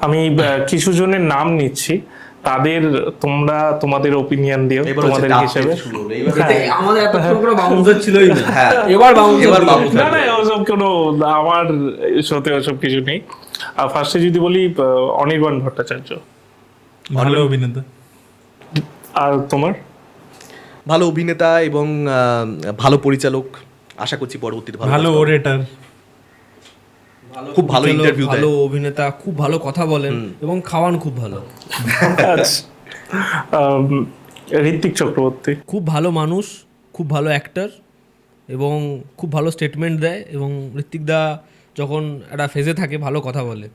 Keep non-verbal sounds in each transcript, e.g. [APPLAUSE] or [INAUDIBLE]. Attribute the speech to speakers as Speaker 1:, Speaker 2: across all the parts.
Speaker 1: আমি কিছু জনের নাম নিচ্ছি। তাদের তোমরা তোমাদের ওপিনিয়ন দিও তোমাদের হিসেবে। হ্যাঁ।
Speaker 2: এতে আমাদের এতক্ষণ কোনো বাউন্সার ছিলই না।
Speaker 3: হ্যাঁ।
Speaker 2: এবার বাউন্সার
Speaker 3: bouncer।
Speaker 1: না না ওসব কোনো আমার সাথে ওসব কিছু নেই। আর ফার্স্টে যদি বলি অনির্বাণ ভট্টাচার্য।
Speaker 4: ভালো অভিনেতা।
Speaker 1: আর তোমার?
Speaker 3: ভালো অভিনেতা এবং আহ, ভালো পরিচালক। আশা করছি পরবর্তীতে ভালো
Speaker 4: ওরেটার
Speaker 3: খুব ভালো ইন্টারভিউ
Speaker 2: ভালো অভিনেতা খুব ভালো কথা বলেন এবং খাওয়ান খুব ভালো। [LAUGHS]
Speaker 1: ঋত্বিক চক্রবর্তী।
Speaker 2: খুব ভালো মানুষ খুব ভালো অ্যাক্টার এবং খুব ভালো স্টেটমেন্ট দেয় এবং ঋত্বিক দা যখন একটা ফেজে থাকে ভালো কথা বলে।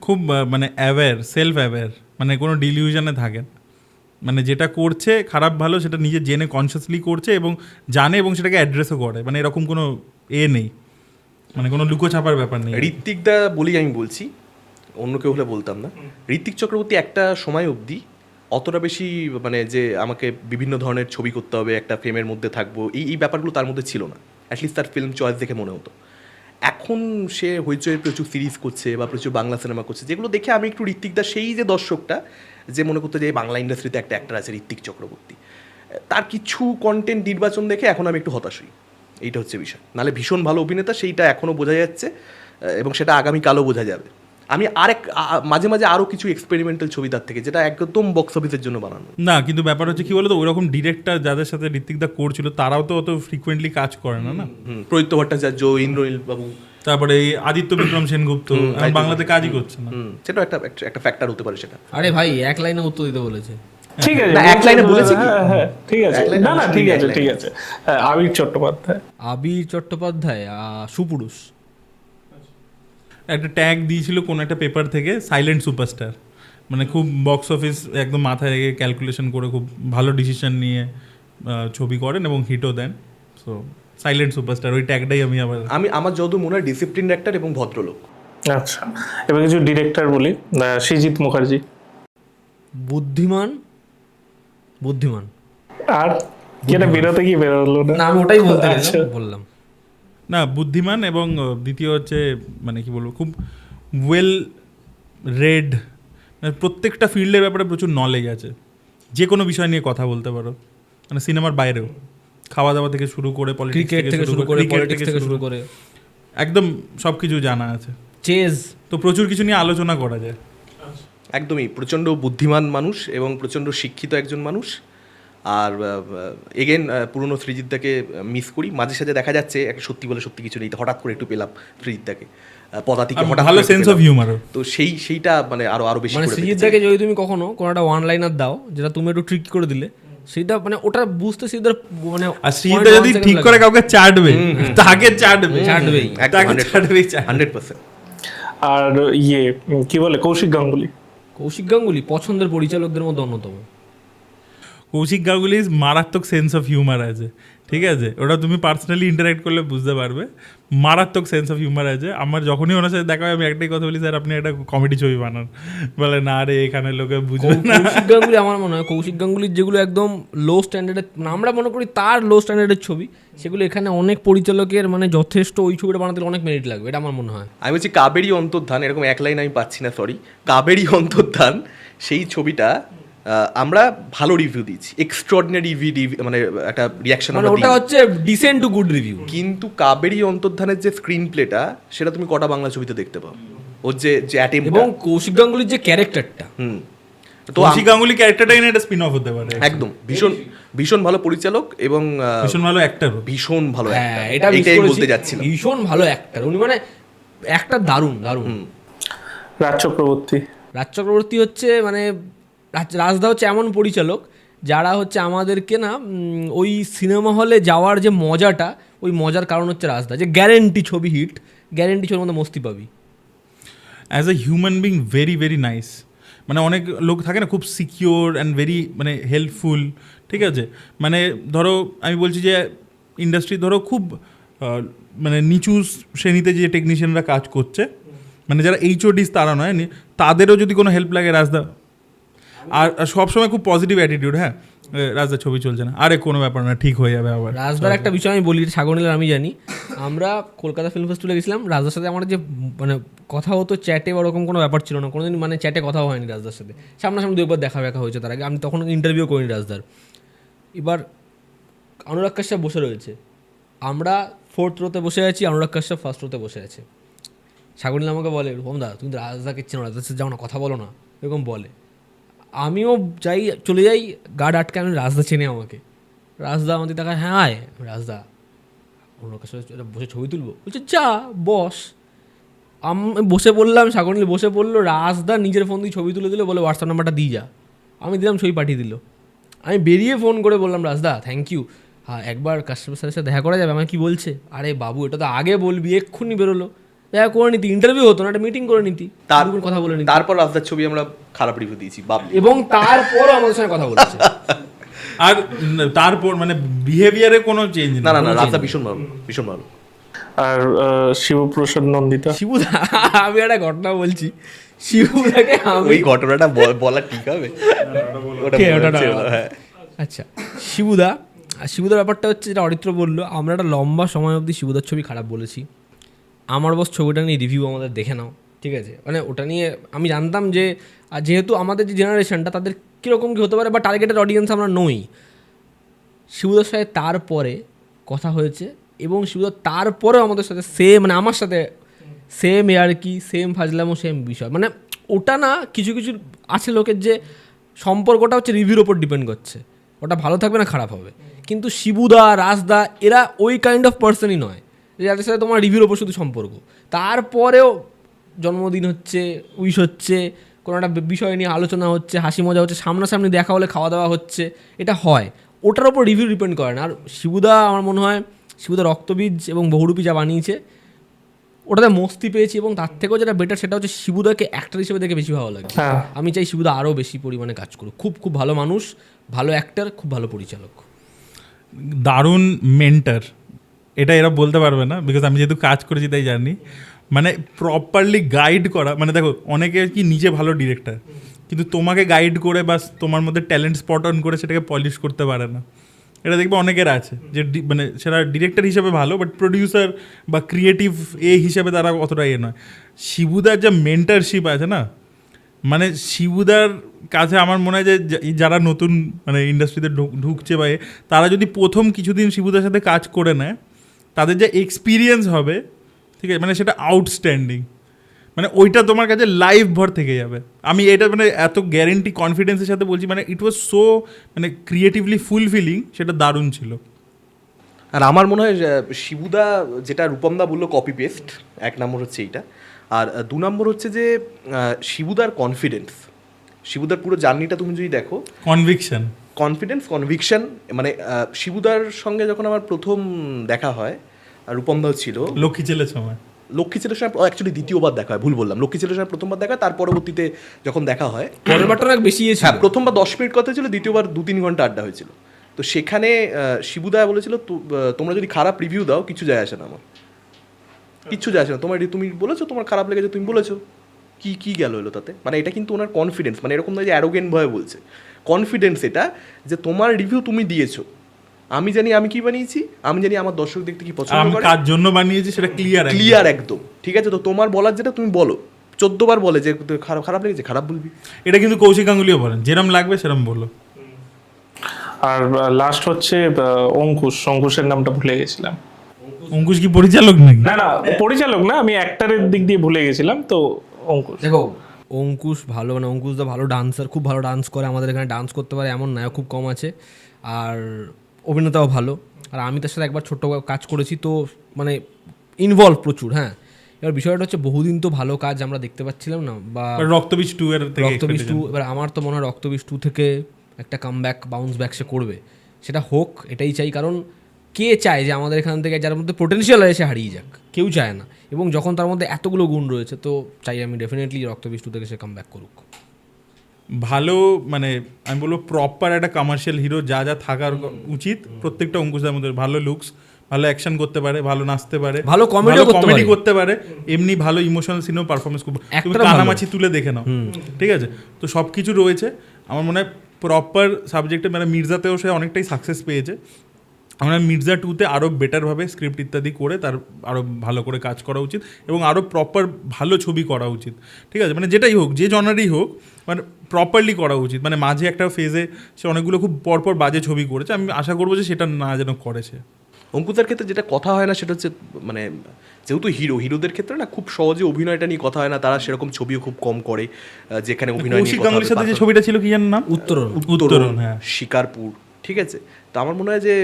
Speaker 4: খুব মানে অ্যাওয়্যার সেলফ অ্যাওয়্যার মানে কোনো ডিলিউশনে থাকে মানে যেটা করছে খারাপ ভালো সেটা নিজে জেনে কনসিয়াসলি করছে এবং জানে এবং সেটাকে অ্যাড্রেসও করে। মানে এরকম কোনো এ নেই। মানে কোনো লুকোছাপার ব্যাপার নেই।
Speaker 3: ঋত্বিক দা বলি আমি বলছি অন্য কেউ হলে বলতাম না। ঋত্বিক চক্রবর্তী একটা সময় অবধি অতটা বেশি মানে যে আমাকে বিভিন্ন ধরনের ছবি করতে হবে একটা ফ্রেমের মধ্যে থাকব এই এই ব্যাপারগুলো তার মধ্যে ছিল না। অ্যাটলিস্ট তার ফিল্ম চয়েস দেখে মনে হতো। এখন সে হইচয়ের প্রচুর সিরিজ করছে বা প্রচুর বাংলা সিনেমা করছে যেগুলো দেখে আমি একটু ঋত্বিক দা সেই যে দর্শকটা যে মনে করতো যে বাংলা ইন্ডাস্ট্রিতে একটা অ্যাক্টার আছে ঋত্বিক চক্রবর্তী। তার কিছু কন্টেন্ট নির্বাচন দেখে এখন আমি একটু হতাশ হই। এইটা হচ্ছে বিষয়। নাহলে ভীষণ ভালো অভিনেতা সেইটা এখনও বোঝা যাচ্ছে এবং সেটা আগামীকালও বোঝা যাবে। আমি আরেক মাঝে মাঝে আরও কিছু এক্সপেরিমেন্টাল ছবি তার থেকে যেটা একদম বক্স অফিসের জন্য বানানো।
Speaker 4: না কিন্তু ব্যাপার হচ্ছে কি বলতো ওইরকম ডিরেক্টর যাদের সাথে ঋত্বিকদা করছিল তারাও তো অত ফ্রিকুয়েন্টলি কাজ করে না না?
Speaker 3: প্রদীপ্ত ভট্টাচার্য ইন্দ্রনীল বাবু।
Speaker 4: তারপরে এই আদিত্য বিক্রম সেনগুপ্ত এখন বাংলাতে কাজই করছে না।
Speaker 3: একটা একটা- একটা ফ্যাক্টর হতে পারে সেটা।
Speaker 2: আরে ভাই এক লাইনে উত্তর দিতে বলেছে।
Speaker 1: ঠিক আছে
Speaker 3: না, এক লাইনে বলেছে কি?
Speaker 1: হ্যাঁ, হ্যাঁ, ঠিক আছে। না না ঠিক আছে ঠিক আছে। হ্যাঁ, আবির চট্টোপাধ্যায়।
Speaker 2: আবির চট্টোপাধ্যায় আহ, সুপুরুষ।
Speaker 4: একটা ট্যাগ দিয়েছিল কোন একটা পেপার থেকে সাইলেন্ট সুপারস্টার। মানে খুব বক্স অফিস একদম মাথায় রেখে ক্যালকুলেশন করে খুব ভালো ডিসিশন নিয়ে আহ, ছবি করেন এবং হিটও দেন। সো সাইলেন্ট সুপারস্টার ওই ট্যাগটাই আমি আবার
Speaker 3: আমি আমার যত মনে হয় ডিসিপ্লিন অ্যাক্টর এবং ভদ্রলোক।
Speaker 1: আচ্ছা এবার কিছু ডিরেক্টর বলি সৃজিত মুখার্জি।
Speaker 2: বুদ্ধিমান বুদ্ধিমান।
Speaker 1: আর যেটা বেরোতে কি বেরোলো না?
Speaker 2: না আমি ওটাই বলতে
Speaker 1: আচ্ছা।
Speaker 2: বললাম।
Speaker 4: না বুদ্ধিমান এবং দ্বিতীয় হচ্ছে মানে কি বলব খুব ওয়েল রেড মানে প্রত্যেকটা ফিল্ডের ব্যাপারে প্রচুর নলেজ আছে। যে কোনো বিষয় নিয়ে কথা বলতে পারো। মানে সিনেমার বাইরেও। খাওয়া দাওয়া থেকে শুরু করে পলিটিক্স
Speaker 2: ক্রিকেট থেকে শুরু করে পলিটিক্স থেকে শুরু করে।
Speaker 4: একদম সব কিছু জানা আছে।
Speaker 2: চেজ
Speaker 4: তো প্রচুর কিছু নিয়ে আলোচনা করা যায়।
Speaker 3: একদমই প্রচণ্ড বুদ্ধিমান মানুষ এবং প্রচণ্ড শিক্ষিত একজন মানুষ। আর এগেন পুরনো সৃজিতদাকে মিস করি। মাঝে সাঝে দেখা যাচ্ছে একটা সত্যি বলে সত্যি কিছু নেই। হঠাৎ করে একটু পেলাম সৃজিতদাকে পদাতিকে হঠাৎ
Speaker 4: ভালো সেন্স অফ
Speaker 3: পেলাম।
Speaker 4: হিউমারও
Speaker 3: তো সেই সেইটা মানে আরও আরও বেশি
Speaker 2: মানে
Speaker 3: করে
Speaker 2: সৃজিত
Speaker 3: পেতে
Speaker 2: দাকে যদি তুমি কখনো কোনো একটা ওয়ান লাইনার দাও যেটা তুমি একটু ট্রিক করে দিলে সেটা মানে ওটা বুঝতে সিদ্ধার মানে
Speaker 4: আর যদি ঠিক করে কাউকে চাটবে তাকে চাটবে।
Speaker 2: চাটবেই।
Speaker 4: তাকে চাটবে।
Speaker 3: হান্ড্রেড পার্সেন্ট
Speaker 1: আর ইয়ে কি বলে কৌশিক গাঙ্গুলি।
Speaker 2: কৌশিক গাঙ্গুলি পছন্দের পরিচালকদের মধ্যে অন্যতম।
Speaker 4: কৌশিক গাঙ্গুলির মারাত্মক সেন্স অফ হিউমার আছে। ঠিক আছে? ওটা তুমি পার্সোনালি ইন্টারাক্ট করলে বুঝতে পারবে। মারাত্মক সেন্স অফ হিউমার আছে। আমার যখনই ওনার সাথে দেখা হয় আমি একটাই কথা বলি স্যার আপনি একটা কমেডি ছবি বানান। বলে না রে এখানে লোকে বুঝবে না।
Speaker 2: কৌশিক গাঙ্গুলি আমার মনে হয় কৌশিক গাঙ্গুলির যেগুলো একদম লো স্ট্যান্ডার্ডের আমরা মনে করি তার লো স্ট্যান্ডার্ডের ছবি সেগুলো এখানে অনেক পরিচালকের মানে যথেষ্ট ওই ছবিটা বানাতে অনেক মেরিট লাগবে এটা আমার মনে হয়।
Speaker 3: আমি বলছি কাবেরি অন্তর্ধান এরকম এক লাইন আমি পাচ্ছি না সরি কাবেরি অন্তর্ধান সেই ছবিটা আমরা ভালো রিভিউ দিচ্ছি এক্সট্রাঅর্ডিনারি মানে একটা রিয়াকশন
Speaker 2: মানে ওটা হচ্ছে ডিসেন্ট টু গুড রিভিউ
Speaker 3: কিন্তু কাবেরি অন্তর্ধানের যে স্ক্রিন প্লেটা সেটা তুমি কটা বাংলা ছবিতে দেখতে পাও? ওর যে যে অ্যাটেম্প
Speaker 2: এবং কৌশিক গাঙ্গুলির যে ক্যারেক্টারটা
Speaker 3: হুম। তো
Speaker 4: কৌশিক গাঙ্গুলি ক্যারেক্টারটাই না এটা স্পিন অফ হতে পারে।
Speaker 3: একদম। ভীষণ ভীষণ ভালো পরিচালক এবং
Speaker 4: ভীষণ ভালো অ্যাক্টারও
Speaker 3: ভীষণ ভালো actor।
Speaker 2: এটা miss
Speaker 3: বলতে যাচ্ছিলাম।
Speaker 2: ভীষণ ভালো অ্যাক্টার উনি মানে একটা দারুণ দারুণ।
Speaker 1: রাজ চক্রবর্তী।
Speaker 2: রাজ চক্রবর্তী হচ্ছে মানে রাজদা হচ্ছে এমন পরিচালক যারা হচ্ছে আমাদেরকে না ওই সিনেমা হলে যাওয়ার যে মজাটা, ওই মজার কারণ হচ্ছে রাজদা। যে গ্যারেন্টি ছবি হিট গ্যারেন্টি ছবির মধ্যে মস্তি পাবি।
Speaker 4: As a human being very very nice মানে অনেক লোক থাকে না, খুব সিকিওর অ্যান্ড ভেরি মানে হেল্পফুল ঠিক আছে? মানে ধরো, আমি বলছি যে ইন্ডাস্ট্রি ধরো খুব মানে নিচু শ্রেণীতে যে টেকনিশিয়ানরা কাজ করছে মানে যারা এইচওডিস তারা নয় তাদেরও যদি কোনো হেল্প লাগে রাজদা আর সবসময় খুব পজিটিভ অ্যাটিটিউড হ্যাঁ? রাজদার ছবি চলছে না। আরে, কোনো ব্যাপার না, ঠিক হয়ে যাবে আবার।
Speaker 2: রাজদার একটা বিষয় আমি বলি সাগরনীলার আমি জানি। আমরা কলকাতা ফিল্ম ফেস্টিভ্যালে গেছিলাম, রাজদার সাথে আমার যে মানে কথা হতো চ্যাটে বা ওরকম কোনো ব্যাপার ছিল না। কোনোদিন মানে চ্যাটে কথা হয়নি রাজদার সাথে। সামনাসামনি দুইবার দেখা দেখা হয়েছে তার আগে। আমি তখন ইন্টারভিউ করিনি রাজদার। এবার অনুরাগ কাশ্যপ বসে রয়েছে। আমরা ফোর্থ রোতে বসে আছি, অনুরাগ কাশ্যপ ফার্স্ট রোতে বসে আছে। সাগরিল আমাকে বলে, রূপম দা, তুমি রাজদাকে চেনো রাজদার সাথে যাও না, কথা বলো না। এরকম বলে। আমিও যাই, চলে যাই গার্ড আটকে আমি রাজদা চেনে আমাকে। রাজদা আমাদের দেখা হ্যাঁ আয়, রাজদা। অন্য কাছে বসে ছবি তুলবো? বলছে, যা, বস। আমি, বসে পড়লাম সাগরনীল বসে পড়ল, রাজদা নিজের ফোন দিয়ে ছবি তুলে দিল, বলে হোয়াটসঅ্যাপ নাম্বারটা দিয়ে যা। আমি দিলাম, ছবি পাঠিয়ে দিল। আমি বেরিয়ে ফোন করে বললাম, রাজদা থ্যাংক ইউ হ্যাঁ একবার কাস্টমার সাথে দেখা করা যাবে আমাকে কি বলছে? আরে বাবু, এটা তো আগে বলবি, এক্ষুনি বেরোলো। দেখা করে নিতি ইন্টারভিউ হতো না একটা মিটিং করে নিতি।
Speaker 3: তার
Speaker 2: কথা বলে নিতি।
Speaker 3: তারপর রাস্তার ছবি আমরা খারাপ রিভিউ দিয়েছি বাবলি।
Speaker 2: এবং তারপরও আমাদের সঙ্গে কথা বলেছে। [LAUGHS]
Speaker 4: আর তারপর মানে বিহেভিয়ারে কোনো চেঞ্জ
Speaker 3: না না না রাস্তা ভীষণ ভালো ভীষণ ভালো।
Speaker 1: আর আহ, শিবপ্রসাদ নন্দিতা?
Speaker 2: শিবুদা আমি একটা ঘটনা বলছি। শিবুদাকে আমি
Speaker 3: ওই ঘটনাটা বলা ঠিক হবে। হ্যাঁ।
Speaker 2: আচ্ছা শিবুদা আর শিবুদার ব্যাপারটা হচ্ছে যেটা অরিত্র বলল আমরা একটা লম্বা সময় অবধি শিবুদার ছবি খারাপ বলেছি। আমার বস ছবিটা নিয়ে রিভিউ আমাদের দেখে নাও, ঠিক আছে? মানে ওটা নিয়ে আমি জানতাম যে যেহেতু আমাদের যে জেনারেশনটা তাদের কীরকম কী হতে পারে, বা টার্গেটেড অডিয়েন্স আমরা নই। শিবুদার সাথে তারপরে কথা হয়েছে, এবং শিবুদার তারপরেও আমাদের সাথে সেম মানে আমার সাথে সেম এয়ার কি সেম ফাজলামো সেম বিষয়। মানে ওটা না, কিছু কিছু আছে লোকের যে সম্পর্কটা হচ্ছে রিভিউর ওপর ডিপেন্ড করছে। ওটা ভালো থাকবে না খারাপ হবে। কিন্তু শিবুদা, রাজদা, এরা ওই কাইন্ড অফ পার্সনই নয়। যাদের সাথে তোমার রিভিউর ওপর শুধু সম্পর্ক। তারপরেও জন্মদিন হচ্ছে উইশ হচ্ছে কোনো একটা বিষয় নিয়ে আলোচনা হচ্ছে হাসি মজা হচ্ছে সামনাসামনি দেখা হলে খাওয়া দাওয়া হচ্ছে এটা হয়। ওটার ওপর রিভিউ ডিপেন্ড করে না। আর শিবুদা আমার মনে হয় শিবুদা রক্তবীজ এবং বহুরূপী যা বানিয়েছে ওটাতে মস্তি পেয়েছি এবং তার থেকেও যেটা বেটার সেটা হচ্ছে শিবুদাকে অ্যাক্টর হিসেবে দেখে বেশি ভালো লাগে।
Speaker 1: হ্যাঁ।
Speaker 2: আমি চাই শিবুদা আরও বেশি পরিমাণে কাজ করুক। খুব খুব ভালো মানুষ ভালো অ্যাক্টর খুব ভালো পরিচালক।
Speaker 4: দারুণ মেন্টার এটা এরা বলতে পারবে না বিকজ আমি যেহেতু কাজ করেছি তাই জানি। মানে প্রপারলি গাইড করা মানে দেখো, অনেকে কি নিজে ভালো ডিরেক্টর কিন্তু তোমাকে গাইড করে বা তোমার মধ্যে ট্যালেন্ট স্পট অন করে সেটাকে পলিশ করতে পারে না। এটা দেখবে অনেকের আছে, যে মানে সেটা ডিরেক্টর হিসেবে ভালো বাট প্রডিউসার বা ক্রিয়েটিভ এ হিসেবে তারা অতটা এ নয়। শিবুদার যা মেন্টারশিপ আছে না মানে শিবুদার কাছে আমার মনে হয় যে যারা নতুন মানে ইন্ডাস্ট্রিতে ঢুকছে বা তারা যদি প্রথম কিছুদিন শিবুদার সাথে কাজ করে নেয় তাদের যে এক্সপিরিয়েন্স হবে ঠিক আছে? মানে সেটা আউটস্ট্যান্ডিং মানে ওইটা তোমার কাছে লাইভ ভর থেকে যাবে। আমি এটা মানে এত গ্যারেন্টি কনফিডেন্সের সাথে বলছি মানে ইট ওয়াজ সো মানে ক্রিয়েটিভলি ফুলফিলিং সেটা দারুণ ছিল।
Speaker 3: আর আমার মনে হয় শিবুদা যেটা রূপমদা বলল কপি পেস্ট এক নম্বর হচ্ছে এইটা। আর দু নম্বর হচ্ছে যে শিবুদার কনফিডেন্স শিবুদার পুরো জার্নিটা তুমি যদি দেখো
Speaker 4: কনভিকশন
Speaker 3: কনফিডেন্স কনভিকশন মানে শিবুদার সঙ্গে যখন আমার প্রথম দেখা হয় আর রূপমদাও ছিল।
Speaker 4: লক্ষ্মী ছেলের সময়।
Speaker 3: লক্ষ্মী ছেলের সঙ্গে অ্যাকচুয়ালি দ্বিতীয়বার দেখা হয় ভুল বললাম। লক্ষ্মী ছেলের সঙ্গে প্রথমবার দেখা হয় তার পরবর্তীতে যখন দেখা হয়
Speaker 2: পরের বারটা অনেক বেশি
Speaker 3: হ্যাঁ প্রথমবার দশ মিনিট কথা ছিল দ্বিতীয়বার দু তিন ঘণ্টা আড্ডা হয়েছিল। তো সেখানে আহ, শিবুদা বলেছিল "তো, তোমরা যদি খারাপ রিভিউ দাও কিছু যায় আসে না আমার। কিচ্ছু যায় আসে না। তোমার তুমি বলেছ তোমার খারাপ লেগেছে তুমি বলেছ। কি কি গেল এলো তাতে? মানে এটা কিন্তু ওনার কনফিডেন্স মানে এরকম নয় যে অ্যারোগেন্ট ভয়ে বলছে। কনফিডেন্স এটা যে তোমার রিভিউ তুমি দিয়েছ। আমি জানি আমি কি বানিয়েছি? আমি জানি আমার দর্শক দেখতে কি পছন্দ
Speaker 4: আমি
Speaker 3: করে।
Speaker 4: কার জন্য বানিয়েছি সেটা ক্লিয়ার
Speaker 3: ক্লিয়ার একদম। ঠিক আছে তো তোমার বলার যেটা তুমি বলো। চোদ্দবার বলে যে খারাপ খারাপ লেগেছে খারাপ বলবি।
Speaker 4: এটা কিন্তু কৌশিক গাঙ্গুলিও বলেন যেরম লাগবে সেরম বলো।
Speaker 1: আর লাস্ট হচ্ছে আহ, অঙ্কুশ। অঙ্কুশের নামটা ভুলে গেছিলাম।
Speaker 4: অঙ্কুশ কি পরিচালক নাকি?
Speaker 1: না না পরিচালক না আমি অ্যাক্টারের দিক দিয়ে ভুলে গেছিলাম তো অঙ্কুশ।
Speaker 2: দেখো অঙ্কুশ ভালো মানে অঙ্কুশ দা ভালো ডান্সার খুব ভালো ডান্স করে আমাদের এখানে ডান্স করতে পারে এমন নায়ক খুব কম আছে। আর অভিনেতাও ভালো। আর আমি তার সাথে একবার ছোট্ট কাজ করেছি তো মানে ইনভলভ প্রচুর হ্যাঁ। এবার বিষয়টা হচ্ছে বহুদিন তো ভালো কাজ আমরা দেখতে পাচ্ছিলাম না বা
Speaker 4: রক্তবীজ টু এর
Speaker 2: রক্তবীজ টু এবার আমার তো মনে হয় রক্তবীজ টু থেকে একটা কাম ব্যাক বাউন্স ব্যাক সে করবে। সেটা হোক এটাই চাই কারণ কে চায় যে আমাদের এখান থেকে যার মধ্যে পোটেনশিয়াল এসে হারিয়ে যাক? কেউ চায় না। এবং যখন তার মধ্যে এতগুলো গুণ রয়েছে তো চাই আমি ডেফিনেটলি রক্তবীজ টু থেকে সে কাম ব্যাক করুক।
Speaker 4: ভালো মানে আমি বলব প্রপার একটা কমার্শিয়াল হিরো যা যা থাকার উচিত। প্রত্যেকটা অঙ্কুশদার মধ্যে ভালো লুকস ভালো অ্যাকশন করতে পারে ভালো নাচতে পারে
Speaker 2: ভালো
Speaker 4: কমেডি। করতে পারে। এমনি ভালো ইমোশনাল সিনেমা পারফরমেন্স করবে তুমি কানামাছি তুলে দেখে নাও। ঠিক আছে? তো সব কিছু রয়েছে। আমার মনে হয় প্রপার সাবজেক্টে মানে মির্জাতেও সে অনেকটাই সাকসেস পেয়েছে। আমরা মির্জা টুতে আরও বেটারভাবে স্ক্রিপ্ট ইত্যাদি করে তার আরও ভালো করে কাজ করা উচিত এবং আরও প্রপার ভালো ছবি করা উচিত। ঠিক আছে? মানে যেটাই হোক যে জনারই হোক মানে প্রপারলি করা উচিত। মানে মাঝে একটা ফেজে সে অনেকগুলো খুব পরপর বাজে ছবি করেছে। আমি আশা করব যে সেটা না যেন করেছে।
Speaker 3: অঙ্কুতার ক্ষেত্রে যেটা কথা হয় না সেটা হচ্ছে মানে যেহেতু হিরো হিরোদের ক্ষেত্রে না খুব সহজে অভিনয়টা নিয়ে কথা হয় না। তারা সেরকম ছবিও খুব কম করে যেখানে অভিনয়
Speaker 4: কৌশিক গাঙ্গুলির সাথে যে ছবিটা ছিল কি জানেন নাম?
Speaker 2: উত্তরণ।
Speaker 4: উত্তরণ হ্যাঁ।
Speaker 3: শিকারপুর ঠিক আছে? তো আমার মনে হয় যে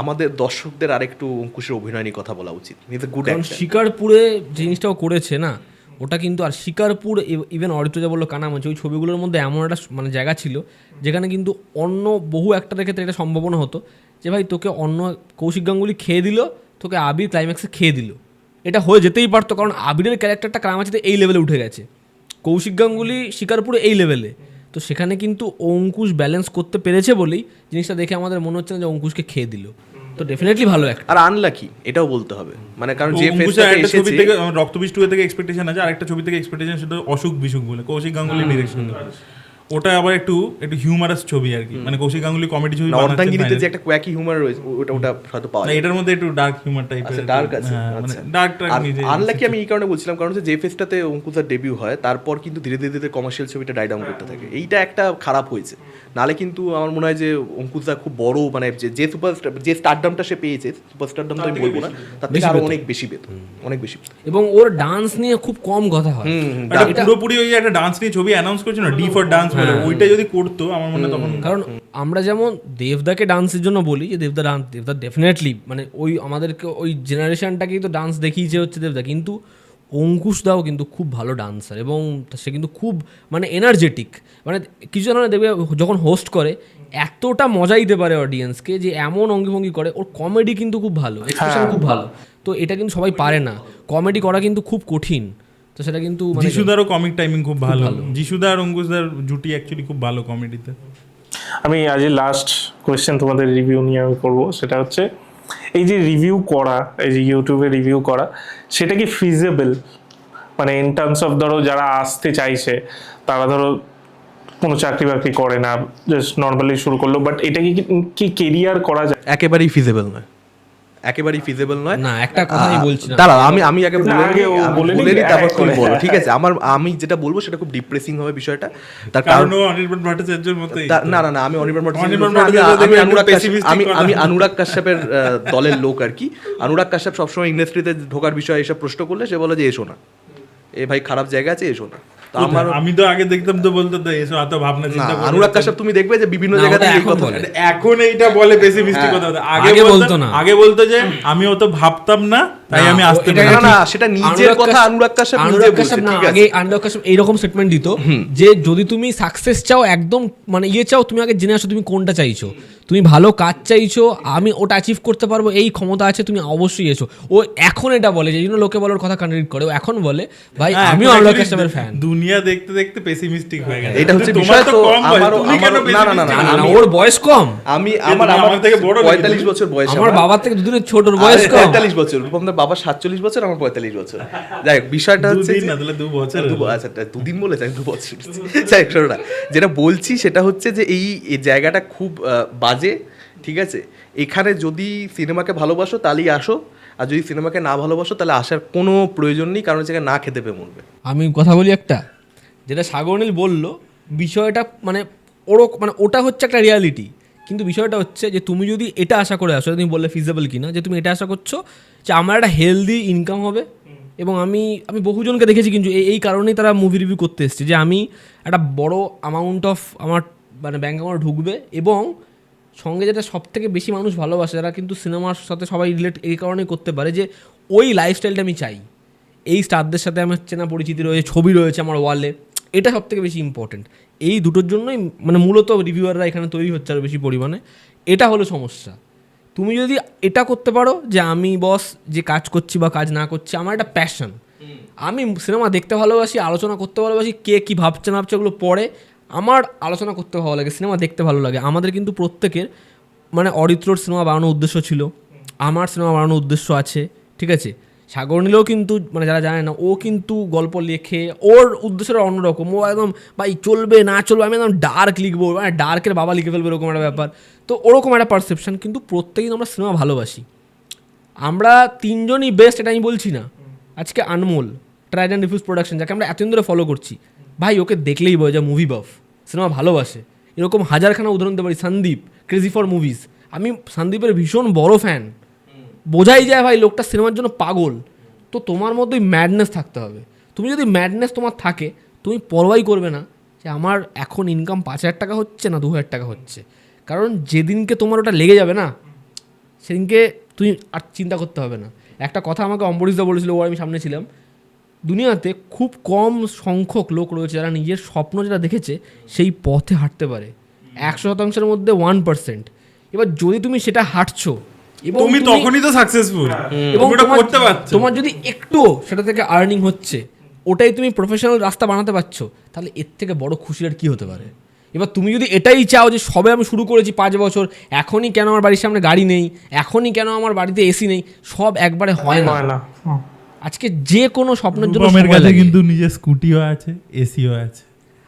Speaker 3: আমাদের দর্শকদের আরেকটু অঙ্কুশের অভিনয় নিয়ে কথা বলা উচিত। গুড
Speaker 2: শিকারপুরে জিনিসটাও করেছে না ওটা কিন্তু আর শিকারপুর ইভেন অরিত্রজা বলল কানামাছি ওই ছবিগুলোর মধ্যে এমন একটা মানে জায়গা ছিল যেখানে কিন্তু অন্য বহু অ্যাক্টারের ক্ষেত্রে এটা সম্ভাবনা হতো যে ভাই তোকে অন্য কৌশিক গাঙ্গুলি খেয়ে দিল তোকে আবির ক্লাইম্যাক্সে খেয়ে দিল। এটা হয়ে যেতেই পারতো কারণ আবিরের ক্যারেক্টারটা কানামাছিতে এই লেভেলে উঠে গেছে। কৌশিক গাঙ্গুলি শিকারপুরে এই লেভেলে তো সেখানে কিন্তু অঙ্কুশ ব্যালেন্স করতে পেরেছে বলেই জিনিসটা দেখে আমাদের মনে হচ্ছে না যে অঙ্কুশকে খেয়ে দিল। তো ডেফিনেটলি ভালো একটা
Speaker 3: আর আনলাকি এটাও বলতে হবে। মানে কারণ যে
Speaker 4: ছবি থেকে রক্তবীজ টু থেকে এক্সপেকটেশন আছে আর একটা ছবি থেকে এক্সপেকটেশন সেটা অসুখ বিসুখ বলে কৌশিক গাঙ্গুলি ডিরেকশন ওটা আবার একটু একটু হিউমারাস ছবি আর কি। মানে কৌশিক গাঙ্গুলি কমেডি ছবি
Speaker 3: অর্ধাঙ্গিনীতে যে একটা কোয়াকি হিউমার রয়েছে ওটা ওটা হয়তো পাওয়া
Speaker 4: না
Speaker 3: যায়।
Speaker 4: এটার মধ্যে একটু ডার্ক হিউমার টাইপের
Speaker 3: আচ্ছা ডার্ক আছে
Speaker 4: মানে ডার্ক টার্ক নিজে
Speaker 3: আনলাকি আমি এই কারণে বলছিলাম কারণ হচ্ছে যে ফেসটাতে অঙ্কুতার ডেবিউ হয় তারপর কিন্তু ধীরে ধীরে ধীরে কমার্শিয়াল ছবিটা ডাই ডাউন করতে থাকে। এইটা একটা খারাপ হয়েছে। নালে কিন্তু আমার মনে হয় যে অঙ্কুতা খুব বড় মানে যে যে সুপার যে স্টারডামটা সে পেয়েছে সুপার স্টারডাম তো আমি বলব না তার থেকে আরও অনেক বেশি পেত অনেক বেশি
Speaker 2: এবং ওর ডান্স নিয়ে খুব কম কথা হয়।
Speaker 4: একটা পুরোপুরি ওই একটা ডান্স নিয়ে ছবি অ্যানাউন্স করছে না ডি ফর ডান্স বলে ওইটা যদি করতো আমার মনে তখন
Speaker 2: কারণ আমরা যেমন দেবদাকে ডান্সের জন্য বলি যে দেবদা ডান্স দেবদা ডেফিনেটলি মানে ওই আমাদেরকে ওই জেনারেশনটাকেই তো ডান্স দেখিয়েছে হচ্ছে দেবদা। কিন্তু অঙ্কুশ দাও কিন্তু খুব ভালো ডান্সার এবং সে কিন্তু খুব মানে এনার্জেটিক মানে কিছু জনের দেখবে যখন হোস্ট করে এতটা মজা দিতে পারে অডিয়েন্সকে যে এমন অঙ্গিভঙ্গি করে ওর কমেডি কিন্তু খুব ভালো এক্সপ্রেশন খুব ভালো। তো এটা কিন্তু সবাই পারে না। কমেডি করা কিন্তু খুব কঠিন। তো সেটা কিন্তু মানে
Speaker 4: যিশুদারও কমিক টাইমিং খুব ভালো। যিশুদা আর অঙ্কুশদার জুটি অ্যাকচুয়ালি খুব ভালো কমেডিতে
Speaker 1: আমি আজ লাস্ট কোয়েশ্চেন তোমাদের রিভিউ নিয়ে আমি করব। সেটা হচ্ছে এই যে রিভিউ করা এই যে ইউটিউবে রিভিউ করা সেটা কি ফিজেবল মানে ইন টার্মস অফ ধরো যারা আসতে চাইছে তারা ধরো কোনো চাকরি বাকরি করে না জাস্ট নর্মালি শুরু করল বাট এটা কি কি কেরিয়ার করা যায়?
Speaker 3: একেবারেই ফিজেবল নয়। একেবারেই ফিজেবল নয়।
Speaker 2: না একটা কথাই বলছি না।
Speaker 3: দাঁড়াও আমি আমি আগে বলে
Speaker 1: বলে
Speaker 3: নিই, তারপর তুমি
Speaker 1: করে।
Speaker 3: বলো ঠিক আছে? আমার আমি যেটা বলব সেটা খুব ডিপ্রেসিং হবে বিষয়টা। তার কারণ
Speaker 4: অনির্বাণ ভট্টাচার্যের মতোই।
Speaker 3: না না না আমি অনির্বাণ ভট্টাচার্য আমি- আমি অনুরাগ কাশ্যপ- আমি আমি অনুরাগ কাশ্যপের আহ, দলের লোক আর কি। অনুরাগ কাশ্যপ সবসময় ইন্ডাস্ট্রিতে ঢোকার বিষয়ে এসব প্রশ্ন করলে সে বলে যে এসো না এ ভাই খারাপ জায়গা আছে এসো না
Speaker 4: আমি তো আগে দেখতাম তো বলতো তো এসো এত ভাবনা চিন্তা
Speaker 3: অনুরাগ কাশ্যপ তুমি দেখবে যে বিভিন্ন জায়গাতে এই
Speaker 2: এখন
Speaker 3: কথা
Speaker 2: বলে।
Speaker 4: এখন এইটা বলে বেশি মিষ্টি কথা আগে বলতো
Speaker 2: না।
Speaker 4: আগে বলতো যে আমি অত ভাবতাম না তাই আমি আসতে পারি।
Speaker 3: না, না, সেটা নিজের কথা অনুরাগ কাশ্যপ নিজে
Speaker 2: অনুরাগ
Speaker 3: বলছে, ঠিক আছে।
Speaker 2: আগে অনুরাগ কাশ্যপ এইরকম স্টেটমেন্ট দিত যে যদি তুমি সাকসেস চাও একদম মানে ইয়ে চাও তুমি আগে জেনে আসো তুমি কোনটা চাইছো। তুমি ভালো কাজ চাইছো আমি ওটা অ্যাচিভ করতে পারব এই ক্ষমতা আছে তুমি অবশ্যই এসো। ও এখন এটা বলে যে জন্য লোকে বলার কথা কন্ট্রিবিউট করে ও এখন বলে ভাই আমিও
Speaker 4: এখন
Speaker 2: অনুরাগ ফ্যান
Speaker 4: দুনিয়া দেখতে দেখতে পেসিমিস্টিক হয়ে গেছে।
Speaker 3: এটা হচ্ছে বিষয় তো আমারও- না, না, না, না,
Speaker 2: ওর বয়স কম।
Speaker 3: আমি আমার আমার
Speaker 4: আমার থেকে বড় নাকি?
Speaker 3: পঁয়তাল্লিশ বছর বয়স
Speaker 2: আমার বাবার থেকে দুদিনের ছোট বয়স কম।
Speaker 3: পঁয়তাল্লিশ বছর রূপমদার বাবার সাতচল্লিশ বছর আমার পঁয়তাল্লিশ বছর। যাই হোক বিষয়টা হচ্ছে
Speaker 4: দুদিন না তাহলে দু বছর।
Speaker 3: দু-। আচ্ছা তা দুদিন বলেছে আমি দু বছর। যাই হোক, না। যেটা বলছি সেটা হচ্ছে যে এই জায়গাটা খুব আহ, বাজে, ঠিক আছে? এখানে যদি সিনেমাকে ভালোবাসো, তাহলেই আসো। আর যদি সিনেমাকে না ভালোবাসো, তাহলে আসার কোনো প্রয়োজন নেই, কারণ হচ্ছে না খেতে পেয়ে মরবে।
Speaker 2: আমি কথা বলি একটা। যেটা সাগরনীল বলল, বিষয়টা মানে ওরও মানে ওটা হচ্ছে একটা রিয়ালিটি কিন্তু বিষয়টা হচ্ছে যে, তুমি যদি এটা আশা করে আসো তুমি বললে ফিজেবল কিনা, যে তুমি এটা আশা করছ যে আমার একটা হেলদি ইনকাম হবে। এবং আমি আমি বহুজনকে দেখেছি কিন্তু এই কারণেই তারা মুভি রিভিউ করতে এসেছে যে, আমি একটা বড় অ্যামাউন্ট অফ আমার মানে ব্যাঙ্ক অ্যাকাউন্টে ঢুকবে এবং সঙ্গে যেটা সব থেকে বেশি মানুষ ভালোবাসে যারা কিন্তু সিনেমার সাথে সবাই রিলেট এই কারণেই করতে পারে যে ওই লাইফস্টাইলটা আমি চাই। এই স্টারদের সাথে আমার চেনা পরিচিতি রয়েছে ছবি রয়েছে আমার ওয়ালে এটা সব থেকে বেশি ইম্পর্টেন্ট এই দুটোর জন্যই মানে মূলত রিভিউয়াররা এখানে তৈরি হচ্ছে আরও বেশি পরিমাণে। এটা হলো সমস্যা। তুমি যদি এটা করতে পারো যে আমি বস যে কাজ করছি বা কাজ না করছি আমার একটা প্যাশন আমি সিনেমা দেখতে ভালোবাসি আলোচনা করতে ভালোবাসি কে কী ভাবছে না ভাবছে ওগুলো পড়ে আমার আলোচনা করতে ভালো লাগে, সিনেমা দেখতে ভালো লাগে। আমাদের কিন্তু প্রত্যেকের মানে অরিত্রর সিনেমা বানানোর উদ্দেশ্য ছিল। আমার সিনেমা বানানোর উদ্দেশ্য আছে, ঠিক আছে? সাগর নিলেও কিন্তু মানে যারা জানে না, ও কিন্তু গল্প লেখে, ওর উদ্দেশ্যটা অন্যরকম। ও একদম, ভাই, চলবে, না চলবে? আমি একদম ডার্ক লিখব মানে ডার্কের বাবা লিখে ফেলবে এরকম একটা ব্যাপার। তো ওরকম একটা পারসেপশন কিন্তু প্রত্যেকেই আমরা সিনেমা ভালোবাসি। আমরা তিনজনই বেস্ট এটা আমি বলছি না। আজকে Anmol tried and refuse production যাকে আমরা এতদিন ধরে ফলো করছি। ভাই, ওকে দেখলেই বোঝা যায় মুভি বাফ সিনেমা ভালোবাসে। এরকম হাজারখানা উদাহরণ দিতে পারি, সন্দীপ ক্রেজি ফর মুভিজ আমি সন্দীপের ভীষণ বড় ফ্যান বোঝাই যায় ভাই, লোকটা সিনেমার জন্য পাগল। তো তোমার মধ্যেই ম্যাডনেস থাকতে হবে। তুমি যদি ম্যাডনেস তোমার থাকে, তুমি পরোয়াই করবে না যে আমার এখন ইনকাম পাঁচ হাজার টাকা হচ্ছে না দু হাজার টাকা হচ্ছে। কারণ যেদিনকে তোমার ওটা লেগে যাবে না, সেদিনকে তুমি আর চিন্তা করতে হবে না। একটা কথা আমাকে অম্বরীশদা বলেছিল, ও আমি সামনে ছিলাম। দুনিয়াতে খুব কম সংখ্যক লোক রয়েছে যারা নিজের স্বপ্ন যেটা দেখেছে সেই পথে হাঁটতে পারে। একশো শতাংশের মধ্যে ওয়ান পার্সেন্ট এবার যদি তুমি সেটা হাঁটছো এবং
Speaker 4: তুমি তখনই তো সাকসেসফুল
Speaker 2: এবং তোমার-
Speaker 4: করতে পারছ।
Speaker 2: তোমার যদি একটুও সেটা থেকে আর্নিং হচ্ছে ওটাই তুমি প্রফেশনাল রাস্তা বানাতে পারছ তাহলে এর থেকে বড় খুশির আর কি হতে পারে? এবার তুমি যদি এটাই চাও যে সবে আমি শুরু করেছি পাঁচ বছর এখনই কেন আমার বাড়ির সামনে গাড়ি নেই এখনই কেন আমার বাড়িতে এসি নেই সব একবারে হয় না।
Speaker 1: হয়।
Speaker 2: আজকে যে কোনো স্বপ্নের জন্য সময়
Speaker 4: কাছে
Speaker 2: লাগে।
Speaker 4: কিন্তু নিজের স্কুটিও আছে এসিও আছে।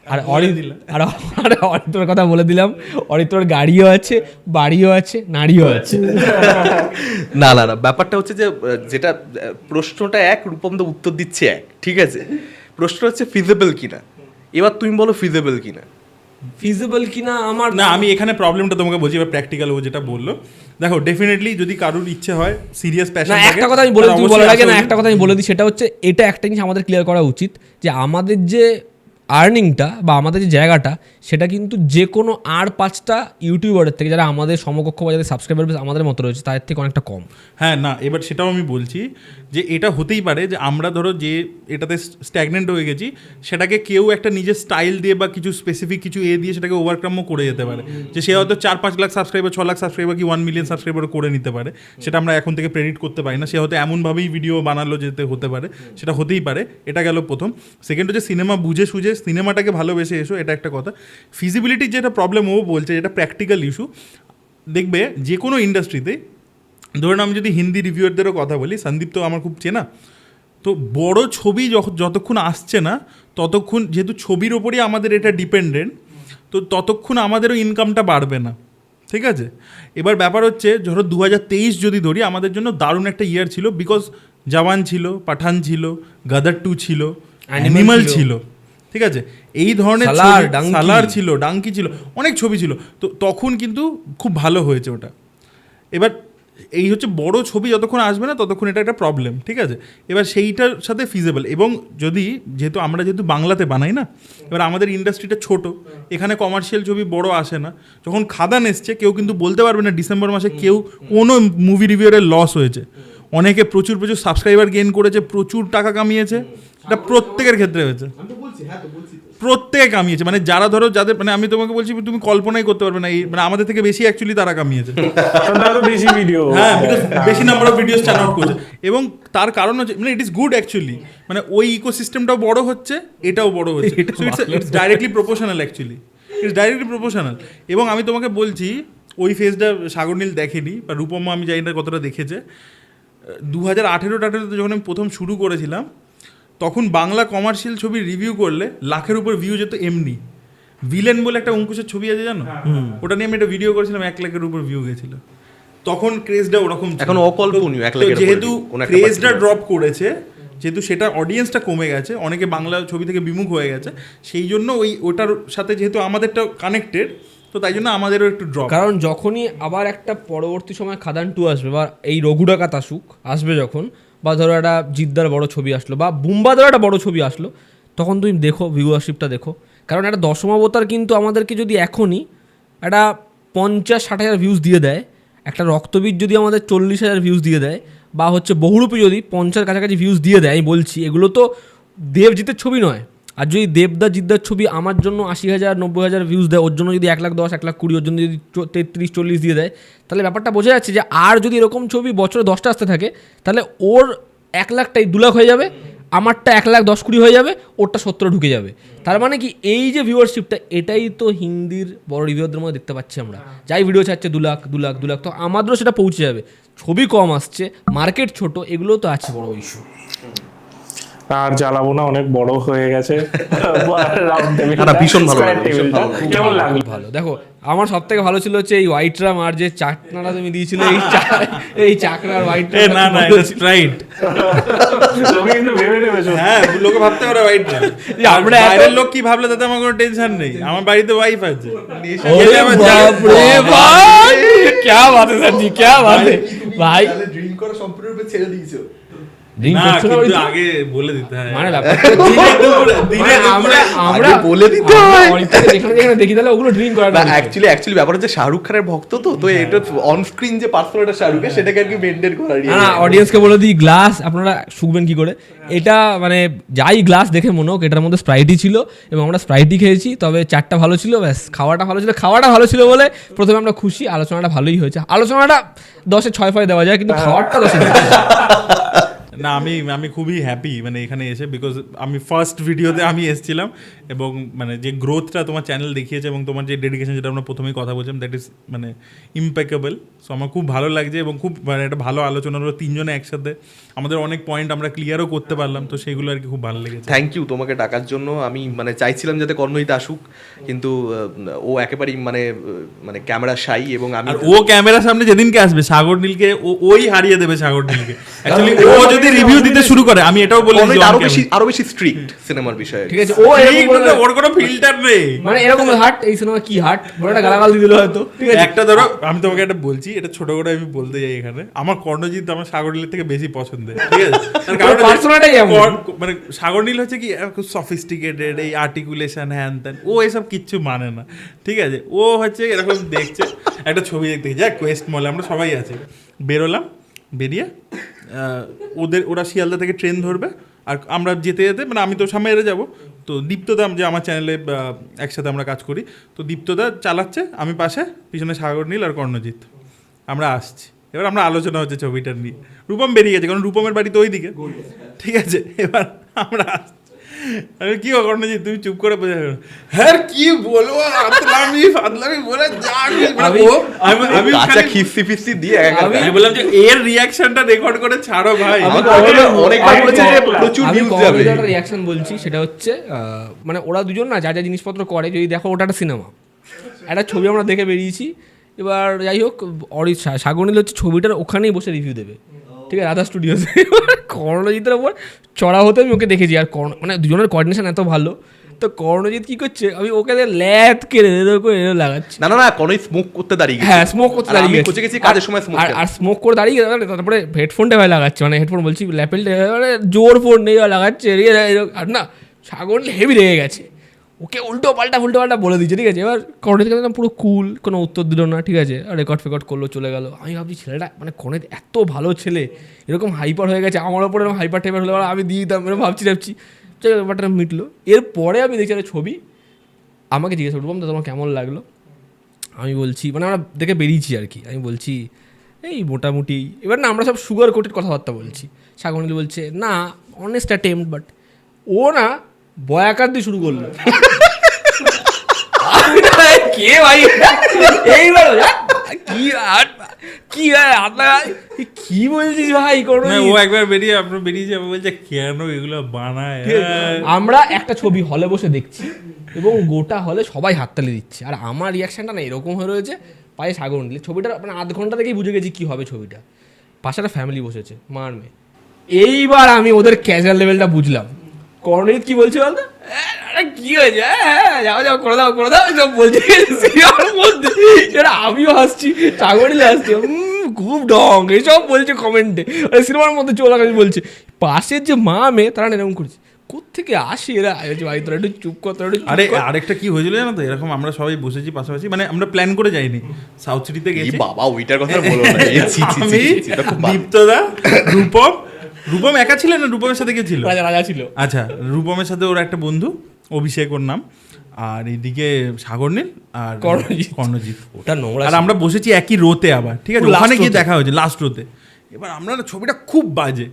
Speaker 2: আর অরিত্র আর আর অরিত্রর কথা বলে দিলাম। অরিত্রর গাড়িও আছে বাড়িও আছে নারীও আছে।
Speaker 3: না না না ব্যাপারটা হচ্ছে যে যেটা প্রশ্নটা এক রূপম দা উত্তর দিচ্ছে এক ঠিক আছে? প্রশ্ন হচ্ছে ফিজেবল কিনা? এবার তুমি বলো ফিজেবল কিনা?
Speaker 2: ফিজিবল কিনা আমার
Speaker 4: না আমি এখানে প্রবলেমটা তোমাকে বলছি এবার প্র্যাকটিক্যাল ও যেটা বলল। দেখো ডেফিনেটলি যদি কারোর ইচ্ছে হয় সিরিয়াস প্যাশন
Speaker 2: না একটা কথা আমি বলে তুমি বলার আগে না একটা কথা আমি বলে দিই সেটা হচ্ছে এটা একটা জিনিস আমাদের ক্লিয়ার করা উচিত যে আমাদের যে আর্নিংটা বা আমাদের যে জায়গাটা, সেটা কিন্তু যে কোনো আর পাঁচটা ইউটিউবারের থেকে, যারা আমাদের সমকক্ষ বা যাদের সাবস্ক্রাইবার আমাদের মতো রয়েছে, তাদের থেকে অনেকটা কম।
Speaker 4: হ্যাঁ না, এবার সেটাও আমি বলছি যে এটা হতেই পারে যে আমরা ধরো যে এটাতে স্ট্যাগনেন্ট হয়ে গেছি, সেটাকে কেউ একটা নিজের স্টাইল দিয়ে বা কিছু স্পেসিফিক কিছু এ দিয়ে সেটাকে ওভারকামও করে যেতে পারে। যে সে হয়তো চার পাঁচ লাখ সাবস্ক্রাইবার ছ লাখ সাবস্ক্রাইবার কি ওয়ান মিলিয়ন সাবস্ক্রাইবার করে নিতে পারে, সেটা আমরা এখন থেকে প্রেডিট করতে পারি না। সে হয়তো এমনভাবেই ভিডিও বানালো যেতে হতে পারে, সেটা হতেই পারে, এটা গেল প্রথম। সেকেন্ড হচ্ছে সিনেমা বুঝে সুঝে সিনেমাটাকে ভালোবেসে এসো এটা একটা কথা। ফিজিবিলিটির যেটা প্রবলেম ও বলছে যেটা প্র্যাকটিক্যাল ইস্যু দেখবে যে কোনো ইন্ডাস্ট্রিতে ধরুন আমি যদি হিন্দি রিভিউয়ারদেরও কথা বলি সন্দীপ তো আমার খুব চেনা তো বড় ছবি যতক্ষণ আসছে না ততক্ষণ যেহেতু ছবির ওপরই আমাদের এটা ডিপেন্ডেন্ট তো ততক্ষণ আমাদেরও ইনকামটা বাড়বে না। ঠিক আছে? এবার ব্যাপার হচ্ছে ধরো দু হাজার তেইশ যদি ধরি আমাদের জন্য দারুণ একটা ইয়ার ছিল বিকজ জওয়ান ছিল পাঠান ছিল গাদার টু ছিল। অ্যানিমাল
Speaker 2: ছিল।
Speaker 4: ঠিক আছে? এই ধরনের
Speaker 2: সালার,
Speaker 4: ছিল ডাঙ্কি ছিল অনেক ছবি ছিল। তো তখন কিন্তু খুব ভালো হয়েছে ওটা। এবার এই হচ্ছে বড় ছবি যতক্ষণ আসবে না ততক্ষণ এটা একটা প্রবলেম ঠিক আছে? এবার সেইটার সাথে ফিজেবল এবং যদি যেহেতু আমরা যেহেতু বাংলাতে বানাই না এবার আমাদের ইন্ডাস্ট্রিটা ছোট এখানে কমার্শিয়াল ছবি বড় আসে না। যখন খাদান এসছে কেউ কিন্তু বলতে পারবে না ডিসেম্বর মাসে কেউ কোনো মুভি রিভিউয়ের লস হয়েছে। অনেকে প্রচুর প্রচুর সাবস্ক্রাইবার গেইন করেছে প্রচুর টাকা কামিয়েছে। এটা প্রত্যেকের ক্ষেত্রে হয়েছে। প্রত্যেকে কামিয়েছে। মানে যারা ধরো যাদের মানে আমি তোমাকে বলছি তুমি কল্পনাই করতে পারবে না এই মানে আমাদের থেকে বেশি অ্যাকচুয়ালি তারা কামিয়েছে।
Speaker 1: বেশি ভিডিও
Speaker 4: হ্যাঁ বেশি number of videos churn out করছে। এবং তার কারণ হচ্ছে মানে ইট ইস গুড অ্যাকচুয়ালি মানে ওই ইকোসিস্টেমটাও বড় হচ্ছে এটাও বড় হচ্ছে। So it's it's directly proportional actually it's directly proportional এবং আমি তোমাকে বলছি ওই ফেজটা সাগরনীল দেখেনি বা রূপমা আমি জানি না কতটা দেখেছে। দু হাজার আঠেরো টাঠেরোতে যখন আমি প্রথম শুরু করেছিলাম তখন বাংলা কমার্শিয়াল ছবি রিভিউ করলে লাখের উপর ভিউ যেত এমনি। ভিলেন বলে একটা অঙ্কুশের ছবি আছে জানো? ওটা নিয়ে আমি একটা ভিডিও করেছিলাম এক লাখের উপর ভিউ গেছিল তখন ক্রেজটা ওরকম।
Speaker 3: এখন অকল্পনীয় এক লাখের
Speaker 4: যেহেতু ক্রেজটা ড্রপ করেছে যেহেতু সেটা অডিয়েন্সটা কমে গেছে অনেকে বাংলা ছবি থেকে বিমুখ হয়ে গেছে সেই জন্য ওই ওটার সাথে যেহেতু আমাদেরটা কানেক্টেড তো তাই জন্য আমাদেরও একটু ড্রপ
Speaker 2: কারণ যখনই আবার একটা পরবর্তী সময় খাদান টু আসবে বা এই রঘুডাকাত আসুক আসবে যখন বা ধরো একটা জিদ্দার বড় ছবি আসলো বা বুম্বা ধরো একটা বড় ছবি আসলো, তখন তুমি দেখো ভিউয়ারশিপটা দেখো। কারণ একটা দশমাবতার কিন্তু আমাদেরকে যদি এখনই একটা পঞ্চাশ, ষাট হাজার ভিউজ দিয়ে দেয়, একটা রক্তবীজ যদি আমাদের চল্লিশ হাজার ভিউজ দিয়ে দেয়, বা হচ্ছে বহুরূপী যদি পঞ্চাশ কাছাকাছি ভিউজ দিয়ে দেয়, আমি বলছি, এগুলো তো দেবজিতের ছবি নয়। আর যদি দেবদা জিদ্দার ছবি আমার জন্য আশি হাজার, নব্বই হাজার ভিউজ দেয়, ওর জন্য যদি এক লাখ দশ, এক লাখ কুড়ি, ওর জন্য যদি তেত্রিশ, চল্লিশ দিয়ে দেয়, তাহলে ব্যাপারটা বোঝা যাচ্ছে যে আর যদি এরকম ছবি বছরে দশটা আসতে থাকে, তাহলে ওর এক লাখটাই দু লাখ হয়ে যাবে, আমারটা এক লাখ দশ কুড়ি হয়ে যাবে, ওরটা সত্তর ঢুকে যাবে। তার মানে কি, এই যে ভিউয়ারশিপটা এটাই তো হিন্দির বড় রিভিউদের মধ্যে দেখতে পাচ্ছি আমরা। যাই ভিডিও ছাড়ছে দু লাখ দু লাখ দু লাখ, তো আমাদেরও সেটা পৌঁছে যাবে। ছবি কম আসছে মার্কেট ছোট এগুলো তো আছে বড় ইস্যু
Speaker 1: আর জ্বালাবো না অনেক বড় হয়ে গেছে [LAUGHS] রাউন্ড টেবিল
Speaker 3: না, ভীষণ ভালো লাগলো, ভীষণ ভালো লাগলো।
Speaker 1: কেমন লাগলো
Speaker 2: ভালো দেখো আমার সব থেকে ভালো ছিল হচ্ছে এই হোয়াইট রাম আর যে চাকনাটা তুমি দিয়েছিলে এই চা- [LAUGHS] এই চাকনার হোয়াইট
Speaker 4: এ না না এটা স্ট্রাইট
Speaker 1: তুমি কিন্তু ভেবে নেবেছো
Speaker 4: হ্যাঁ লোকে ভাবতে পারে হোয়াইট না
Speaker 2: এই আমরা এত-
Speaker 4: বাইরের লোক কি ভাবলে তাতে আমার কোনো টেনশন নেই আমার বাড়িতে ওয়াইফ আছে
Speaker 2: ओरे
Speaker 4: গেলে আমার
Speaker 2: बाप रे भाई क्या बात है सर जी क्या बात है भाई
Speaker 3: ড্রিঙ্ক করা সম্পূর্ণরূপে ছেড়ে দিয়েছো
Speaker 2: ড্রিঙ্ক করছ না
Speaker 4: কিন্তু আগে বলে দিতে হয়।
Speaker 2: মানে ব্যাপারটা [LAUGHS] আমরা আমরা
Speaker 3: বলে দিতে হয়।
Speaker 2: যেখানে যেখানে দেখি তাহলে ওগুলো ড্রিঙ্ক করা
Speaker 3: না অ্যাকচুয়ালি অ্যাকচুয়ালি ব্যাপার হচ্ছে শাহরুখ খানের ভক্ত তো তো এটা অন স্ক্রিন যে শাহরুখের সেটাকে আর কি মেনটেন করা
Speaker 2: না অডিয়েন্সকে বলে দিই গ্লাস আপনারা শুকবেন কি করে? এটা মানে যাই গ্লাস দেখে মনে হোক এটার মধ্যে স্প্রাইটই ছিল এবং আমরা স্প্রাইটই খেয়েছি তবে চারটা ভালো ছিল ব্যাস খাওয়াটা ভালো ছিল। খাওয়াটা ভালো ছিল বলে প্রথমে আমরা খুশি আলোচনাটা ভালোই হয়েছে। আলোচনাটা দশে ছয় ফয় দেওয়া যায় কিন্তু খাওয়ারটা দশে দেওয়া যায়। [LAUGHS] না।
Speaker 4: আমি আমি খুবই হ্যাপি মানে এখানে এসে বিকজ আমি ফার্স্ট ভিডিওতে আমি এসেছিলাম এবং মানে যে গ্রোথটা তোমার চ্যানেল দেখিয়েছে এবং তোমার যে ডেডিকেশন যেটা আমরা প্রথমেই কথা বলছিলাম দ্যাট ইজ মানে ইম্প্যাকেবল সো আমার খুব ভালো লাগছে এবং খুব মানে একটা ভালো আলোচনা হলো তিনজনে একসাথে আমাদের অনেক পয়েন্ট আমরা ক্লিয়ারও করতে পারলাম তো সেগুলো আর কি খুব ভালো লেগেছে।
Speaker 3: থ্যাংক ইউ তোমাকে ডাকার জন্য। আমি মানে চাইছিলাম যাতে কর্ণহিত আসুক কিন্তু ও একেবারেই মানে মানে ক্যামেরা শাই এবং আমি
Speaker 4: ও ক্যামেরার সামনে যেদিনকে আসবে সাগর নীলকে ও ওই হারিয়ে দেবে সাগর নীলকে। [LAUGHS] অ্যাকচুয়ালি ও যদি রিভিউ দিতে শুরু করে আমি এটাও বলি
Speaker 3: আরও বেশি আরও বেশি স্ট্রিক্ট সিনেমার বিষয়ে।
Speaker 2: ঠিক আছে ও
Speaker 4: ওর কোনো ফিল্টার নেই।
Speaker 2: মানে এরকম হাট এই সিনেমা কি হাট বড় একটা গালাগাল দিয়ে দিল হয়তো। ঠিক আছে।
Speaker 4: একটা ধরো আমি তোমাকে একটা বলছি এটা ছোট করে আমি বলতে যাই এখানে। আমার কর্ণজিৎ আমার সাগরনীলের থেকে বেশি পছন্দের ঠিক আছে? [LAUGHS] তার কারণ হচ্ছে- মানে কি খুব সফিস্টিকেটেড এই আর্টিকুলেশন হ্যান ত্যান ও এসব কিচ্ছু মানে না। ঠিক আছে? ও হচ্ছে এরকম দেখছে। একটা ছবি দেখতে যাক কোয়েস্ট মলে আমরা সবাই আছি। বেরোলাম বেরিয়ে ওদের ওরা শিয়ালদা থেকে ট্রেন ধরবে। আর আমরা যেতে যেতে মানে আমি তো সামনে এড়ে যাব। তো দীপ্তদা যে আমার চ্যানেলে একসাথে আমরা কাজ করি। তো দীপ্তদা চালাচ্ছে আমি পাশে পিছনে সাগর নীল আর কর্ণজিৎ। আমরা আসছি। এবার আমরা আলোচনা হচ্ছে ছবিটার নিয়ে। রূপম বেরিয়ে গেছে কারণ রূপমের বাড়ি তো ওইদিকে। ঠিক আছে এবার আমরা আমি কি কর্ণজিৎ তুমি চুপ করে বোঝা হ্যাঁ কি বলব? আতলামি ফাতলামি বলে যা আমি- মানে ও আমি আমি
Speaker 3: কাঁচা
Speaker 4: খালি-
Speaker 3: খিস্তি ফিস্তি দিয়ে
Speaker 2: আমি-
Speaker 4: আমি বললাম যে এর রিয়াকশনটা রেকর্ড করে ছাড়ো ভাই।
Speaker 2: আমি
Speaker 3: অনেক- অনেকবার বলেছে যে প্রচুর ভিউজ যাবে।
Speaker 2: কর্ণের রিয়াকশন বলছি সেটা হচ্ছে আহ, মানে ওরা দুজন না যা যা জিনিসপত্র করে যদি দেখো ওটা একটা সিনেমা। একটা ছবি আমরা দেখে বেরিয়েছি এবার যাই হোক অরি সাগরনীল হচ্ছে ছবিটার ওখানেই বসে রিভিউ দেবে। ঠিক আছে রাধা স্টুডিওতে কর্ণজিতের ওপর চড়া হতে আমি ওকে দেখেছি। আর কর্ণ মানে দুজনের কোঅর্ডিনেশন এত ভালো। তো কর্ণজিৎ কি করছে? আমি ওকে ল্যাদ কেড়ে এরকম এরকম লাগাচ্ছি।
Speaker 3: না না না কোনো স্মোক করতে দাঁড়িয়ে গেছে।
Speaker 2: হ্যাঁ স্মোক করতে দাঁড়িয়ে গেছে।
Speaker 3: কোচে গেছি কাজের সময় স্মোক
Speaker 2: আর- স্মোক করে দাঁড়িয়ে গেছে তারপরে হেডফোনটা ভাই লাগাচ্ছে। মানে হেডফোন বলছি ল্যাপেল মানে জোর ফোন নেই লাগাচ্ছে। আর না সাগর হেভি রেগে গেছে। ওকে উল্টো পাল্টা উল্টো পাল্টা বলে দিচ্ছে ঠিক আছে? এবার কর্ণের কাছে পুরো কুল কোনো উত্তর দিল না ঠিক আছে? আর রেকর্ড ফেকর্ড করল চলে গেল। আমি ভাবছি ছেলেটা মানে কর্ণের এত ভালো ছেলে এরকম হাইপার হয়ে গেছে আমার ওপর এরকম হাইপার টাইপার হলে আমি দিয়ে দিতাম এরকম ভাবছি ভাবছি। হোক, ব্যাপারটা মিটলো। এরপরে আমি দেখছি একটা ছবি আমাকে জিজ্ঞেস করব তো তোমার কেমন লাগল? আমি বলছি মানে আমরা দেখে বেরিয়েছি আর কি। আমি বলছি এই মোটামুটি। এবার না আমরা সব সুগার কোটেড কথাবার্তা বলছি। সাগরনীল বলছে না অনেস্ট অ্যাটেম্প বাট ও না বয়াকার দিয়ে শুরু করল। কে ভাই? এইবার কি আর কি আপনার? কি বলছিস ভাই? কোনো
Speaker 4: ও একবার বেরিয়ে আপনার বেরিয়ে যাবে বলছে কেন এগুলো বানায়।
Speaker 2: আমরা একটা ছবি হলে বসে দেখছি এবং গোটা হলে সবাই হাততালি দিচ্ছে। আর আমার রিয়াকশনটা না এরকম হয়ে রয়েছে পায়ে সাগর নিলে ছবিটা মানে আধ ঘণ্টা থেকেই বুঝে গেছি কি হবে ছবিটা। পাশে একটা ফ্যামিলি বসেছে মার মেয়ে। এইবার আমি ওদের ক্যাজুয়াল লেভেলটা বুঝলাম। কর্ণজিৎ কি বলছে বলতো "হ্যাঁ, কি হয়েছে হ্যাঁ, হ্যাঁ, যাও যাও করে দাও করে দাও সব বলছে মধ্যে আমিও হাসছি সাগরিলে হাসছি উম, খুব ডং এসব বলছে কমেন্টে সিনেমার মধ্যে চলাকালীন বলছে পাশের যে মা মেয়ে তারা না এরকম করছে কোথেকে আসে এরা ভাই তোরা একটু চুপ কর তোরা একটু
Speaker 4: আরে আরেকটা কি হয়েছিল জানো তো এরকম আমরা সবাই বসেছি পাশাপাশি মানে আমরা প্ল্যান করে যাইনি সাউথ সিটিতে গেছি
Speaker 3: বাবা ওইটার কথা বলো না
Speaker 4: আমি। দীপ্তদা রূপম রূপম একা ছিল না রূপমের সাথে কে ছিল?
Speaker 2: রাজা রাজা ছিল।
Speaker 4: আচ্ছা রূপমের সাথে ওর একটা বন্ধু অভিষেক ওর নাম। আর এদিকে সাগরনীল আর
Speaker 2: কর্ণজিৎ।
Speaker 4: কর্ণজিৎ।
Speaker 2: ওটা নোংরা
Speaker 4: আর আমরা বসেছি একই রোতে আবার ঠিক আছে? ওখানে গিয়ে দেখা হয়েছে লাস্ট রোতে। এবার আমরা না ছবিটা খুব বাজে।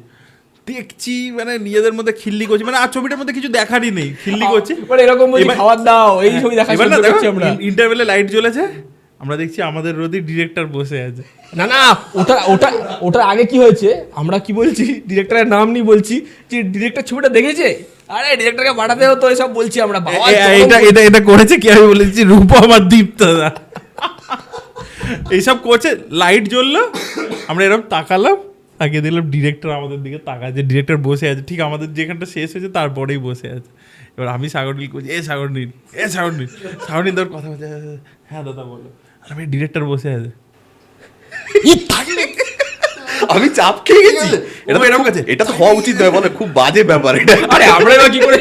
Speaker 4: দেখছি মানে নিজেদের মধ্যে খিল্লি করছি মানে আর ছবিটার মধ্যে কিছু দেখারই নেই খিল্লি করছি।
Speaker 2: মানে এরকম খাবার দাও এই ছবি দেখা করছি
Speaker 4: ইন্টারভেলে লাইট জ্বলেছে আমরা দেখছি আমাদের রোদি ডিরেক্টর বসে আছে।
Speaker 2: না না ওটা ওটা ওটা আগে কি হয়েছে? আমরা কি বলছি? ডিরেক্টরের নাম নিয়ে বলছি যে ডিরেক্টর ছবিটা দেখেছে? আরে ডিরেক্টরকে পাঠাতে হতো এসব বলছি আমরা।
Speaker 4: এটা এটা এটা করেছে কি? আমি বলেছি রূপ আমার দীপ্ত এইসব করছে লাইট জ্বললো আমরা এরকম তাকালাম তাকিয়ে দিলাম ডিরেক্টর আমাদের দিকে তাকাচ্ছে ডিরেক্টর বসে আছে। ঠিক আমাদের যেখানটা শেষ হয়েছে তারপরেই বসে আছে। এবার আমি সাগর নীল করছি এ সাগর নীল এ সাগর নীল সাগর নীল তোর কথা বলছে হ্যাঁ দাদা বলো। আর আমি ডিরেক্টর বসে আছে।
Speaker 3: আমি চাপ খেয়ে গেছি। এটা তো এরকম কাছে। এটা তো হওয়া উচিত নয় বলে খুব বাজে ব্যাপার এটা।
Speaker 2: আরে আমরা এবার কি করে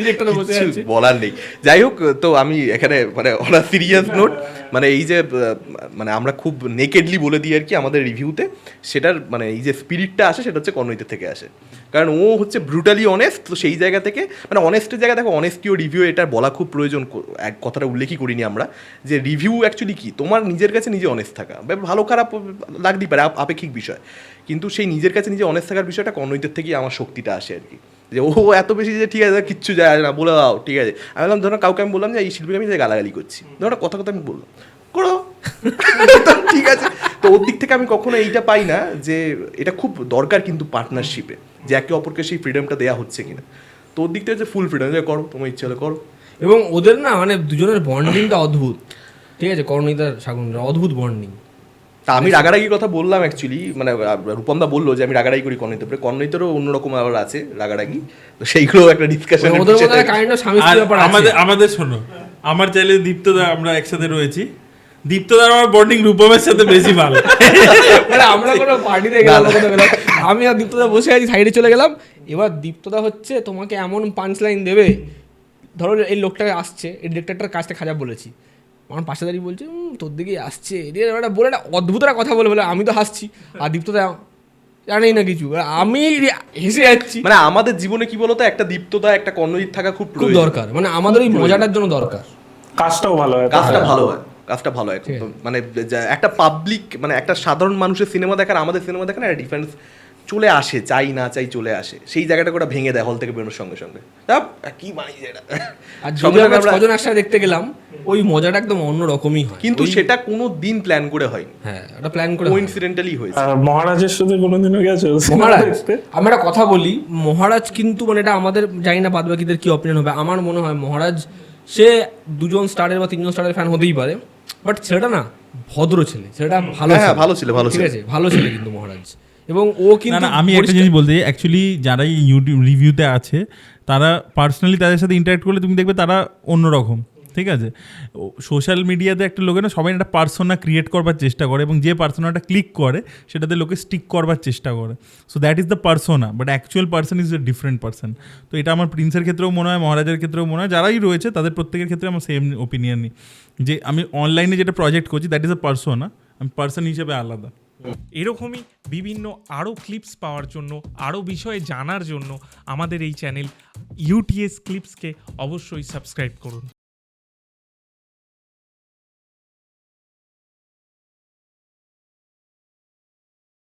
Speaker 2: ডিরেক্টর বসে
Speaker 3: কিচ্ছু
Speaker 2: আছে?
Speaker 3: বলার নেই। যাই হোক তো আমি এখানে মানে ওরা সিরিয়াস নোট মানে এই যে মানে আমরা খুব নেকেডলি বলে দিই আর কি আমাদের রিভিউতে সেটার মানে এই যে স্পিরিটটা আসে সেটা হচ্ছে কর্ণইতের থেকে আসে। কারণ ও হচ্ছে ব্রুটালি অনেস্ট তো সেই জায়গা থেকে মানে অনেস্টের জায়গা দেখো অনেস্টি ও রিভিউ এটা বলা খুব প্রয়োজন এক কথাটা উল্লেখই করিনি আমরা, যে রিভিউ অ্যাকচুয়ালি কি? তোমার নিজের কাছে নিজে অনেস্ট থাকা। ভালো খারাপ লাগতেই পারে, আপ- আপেক্ষিক বিষয়। কিন্তু সেই নিজের কাছে নিজে অনেস্ট থাকার বিষয়টা কর্ণইতের থেকেই আমার শক্তিটা আসে আর কি। যে ও এত বেশি যে ঠিক আছে, কিচ্ছু যায় না, বলে দাও, ঠিক আছে। আমি বললাম, ধরো কাউকে আমি বললাম যে, এই শিল্পীকে আমি গালাগালি করছি। ধরো কথা কথা আমি বললাম, করো। [LAUGHS] ঠিক আছে। তো ওর দিক থেকে আমি কখনো এইটা পাই না যে, এটা খুব দরকার কিন্তু পার্টনারশিপে যে একে অপরকে সেই ফ্রিডমটা দেওয়া হচ্ছে কিনা। তো ওর দিক থেকে যে ফুল ফ্রিডম যে করো তোমার ইচ্ছে হলে করো।
Speaker 2: এবং ওদের না মানে দুজনের বন্ডিংটা অদ্ভুত। ঠিক আছে? কর্ণিতার সাগর অদ্ভুত বন্ডিং
Speaker 3: তা আমি রাগারাগির কথা বললাম অ্যাকচুয়ালি মানে রূপমদা বলল যে আমি রাগারাগি করি কর্ণিত পরে কর্ণিতেরও অন্যরকম আবার আছে রাগারাগি। তো সেইগুলো একটা ডিসকাশন
Speaker 4: আমাদের আমাদের শোনো আমার চাইলে দীপ্তদা আমরা একসাথে রয়েছি। দীপ্তদার আমার বন্ডিং রূপমের সাথে বেশি ভালো।
Speaker 2: মানে আমরা কোনো পার্টিতে গেলাম আমি আর দীপ্তদা বসে আছি সাইডে চলে গেলাম। এবার দীপ্তদা হচ্ছে তোমাকে এমন পাঞ্চ লাইন দেবে ধরো এই লোকটাকে আসছে এই ডিরেক্টরটার কাজটা খারাপ বলেছি। আমার পাশে দাঁড়িয়ে বলছে তোর দিকেই আসছে? এদের বলে একটা অদ্ভুত একটা কথা বলে বলে আমি তো হাসছি। আর দীপ্তদা জানেই না কিছু। আমি হেসে যাচ্ছি।
Speaker 3: মানে আমাদের জীবনে কি বলতো একটা দীপ্ততা একটা কর্ণজিৎ থাকা খুব
Speaker 2: খুব দরকার। মানে আমাদের ওই মজাটার জন্য দরকার।
Speaker 1: কাজটাও ভালো হয়।
Speaker 3: কাজটা ভালো হয়। কাজটা ভালো হয় মানে যা- একটা পাবলিক মানে একটা সাধারণ মানুষের সিনেমা দেখার আমাদের সিনেমা দেখার একটা ডিফারেন্স চলে আসে চাই না চাই চলে আসে। সেই জায়গাটা ওটা ভেঙে দেয় হল থেকে বেরোনোর সঙ্গে সঙ্গে। কি বানিয়েছে এটা?
Speaker 2: আর [LAUGHS] যদি আমরা
Speaker 3: আমরা-
Speaker 2: ছজন একসাথে দেখতে গেলাম ওই মজাটা একদম অন্য রকমই হয়।
Speaker 3: কিন্তু সেটা কোনো দিন প্ল্যান করে হয়নি।
Speaker 2: হ্যাঁ ওটা প্ল্যান করে
Speaker 3: ও
Speaker 2: হয়।
Speaker 3: ইনসিডেন্টালি হয়েছে
Speaker 1: মহারাজের সাথে কোনোদিনও গেছো?
Speaker 2: মহারাজ আমি একটা কথা বলি মহারাজ কিন্তু মানে এটা আমাদের জানি না বাদ বাকিদের কি অপিনিয়ন হবে। আমার মনে হয় মহারাজ সে দুজন স্টারের বা তিনজন স্টারের ফ্যান হতেই পারে। বাট ছেলেটা না ভদ্র ছেলে ছেলেটা ভালো
Speaker 3: হ্যাঁ, ভালো ছেলে, ভালো
Speaker 2: ঠিক আছে? ভালো ছেলে কিন্তু মহারাজ। এবং ও কিন্তু
Speaker 4: না আমি একটা জিনিস বলতে চাই। অ্যাকচুয়ালি যারা এই ইউটিউব রিভিউতে আছে তারা পার্সোনালি তাদের সাথে ইন্টারাক্ট করলে তুমি দেখবে তারা অন্যরকম। ঠিক আছে? সোশ্যাল মিডিয়াতে একটা লোকে না সবাই একটা পার্সোনা ক্রিয়েট করবার চেষ্টা করে এবং যে পার্সোনাটা ক্লিক করে, সেটাতে লোকে স্টিক করবার চেষ্টা করে। So that is the persona but actual person is a different person তো এটা আমার প্রিন্সের ক্ষেত্রেও মনে হয়, মহারাজের ক্ষেত্রেও মনে হয়, যারাই রয়েছে তাদের প্রত্যেকের ক্ষেত্রে আমার সেম ওপিনিয়নই যে আমি অনলাইনে যেটা প্রজেক্ট করছি দ্যাট ইজ এ পার্সোনা আমি পার্সন হিসেবে আলাদা।
Speaker 5: এরকমই বিভিন্ন আরও ক্লিপস পাওয়ার জন্য আরও বিষয়ে জানার জন্য আমাদের এই চ্যানেল ইউটিএস ক্লিপসকে অবশ্যই সাবস্ক্রাইব করুন।